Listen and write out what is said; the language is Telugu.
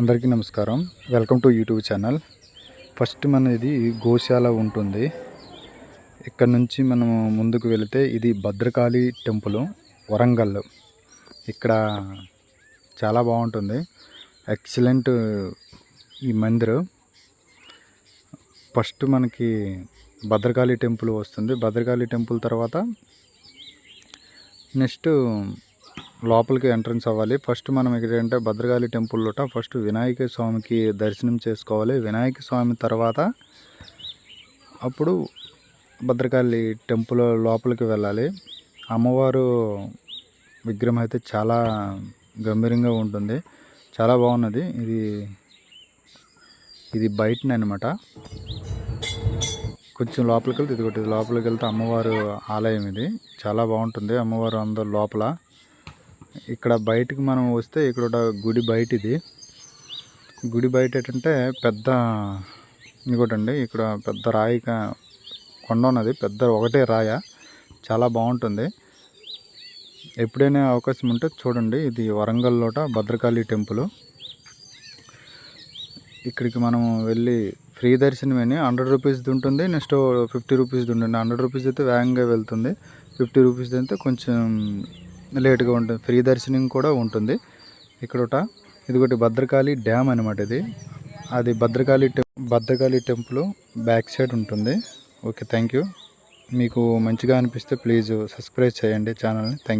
అందరికీ నమస్కారం. Welcome to YouTube channel first మన ఇది గోశాల ఉంటుంది. ఇక్కడ నుంచి మనం ముందుకు వెళితే ఇది భద్రకాళి టెంపుల్ వరంగల్. ఇక్కడ చాలా బాగుంటుంది. ఎక్సలెంట్ ఈ మందిర్. ఫస్ట్ మనకి భద్రకాళి టెంపుల్ వస్తుంది. భద్రకాళి టెంపుల్ తర్వాత నెక్స్ట్ లోపలికి ఎంట్రన్స్ అవ్వాలి. ఫస్ట్ మనం ఇక్కడ ఏంటంటే భద్రకాళి టెంపుల్లోట ఫస్ట్ వినాయక స్వామికి దర్శనం చేసుకోవాలి. వినాయక స్వామి తర్వాత అప్పుడు భద్రకాళి టెంపుల్ లోపలికి వెళ్ళాలి. అమ్మవారు విగ్రహం అయితే చాలా గంభీరంగా ఉంటుంది. చాలా బాగున్నది. ఇది ఇది బయటనే అనమాట కొంచెం లోపలికి వెళ్తే ఇది ఒకటి లోపలికి వెళ్తే అమ్మవారు ఆలయం ఇది. చాలా బాగుంటుంది. అమ్మవారు అందరు లోపల. ఇక్కడ బయటికి మనం వస్తే ఇక్కడ ఒక గుడి బయట ఇది గుడి బయట ఏంటంటే పెద్ద ఇంకోటండి ఇక్కడ పెద్ద రాయి కొండ ఉన్నది. పెద్ద ఒకటే రాయ. చాలా బాగుంటుంది. ఎప్పుడైనా అవకాశం ఉంటే చూడండి. ఇది వరంగల్లోట భద్రకాళి టెంపుల్. ఇక్కడికి మనం వెళ్ళి ఫ్రీ దర్శనమని హండ్రెడ్ రూపీస్ది ఉంటుంది. నెక్స్ట్ ఫిఫ్టీ రూపీస్ది ఉంటుంది. హండ్రెడ్ రూపీస్ అయితే వేగంగా వెళ్తుంది. ఫిఫ్టీ రూపీస్ది అయితే కొంచెం లేట్గా ఉంటుంది. ఫ్రీ దర్శనం కూడా ఉంటుంది. ఇక్కడ ఒకట ఇది ఒకటి భద్రకాళి డ్యామ్ అనమాట ఇది. అది Bhadrakali Bhadrakali temple back side ఉంటుంది. ఓకే థ్యాంక్ యూ మీకు మంచిగా అనిపిస్తే ప్లీజ్ సబ్స్క్రైబ్ చేయండి ఛానల్ని. Thank you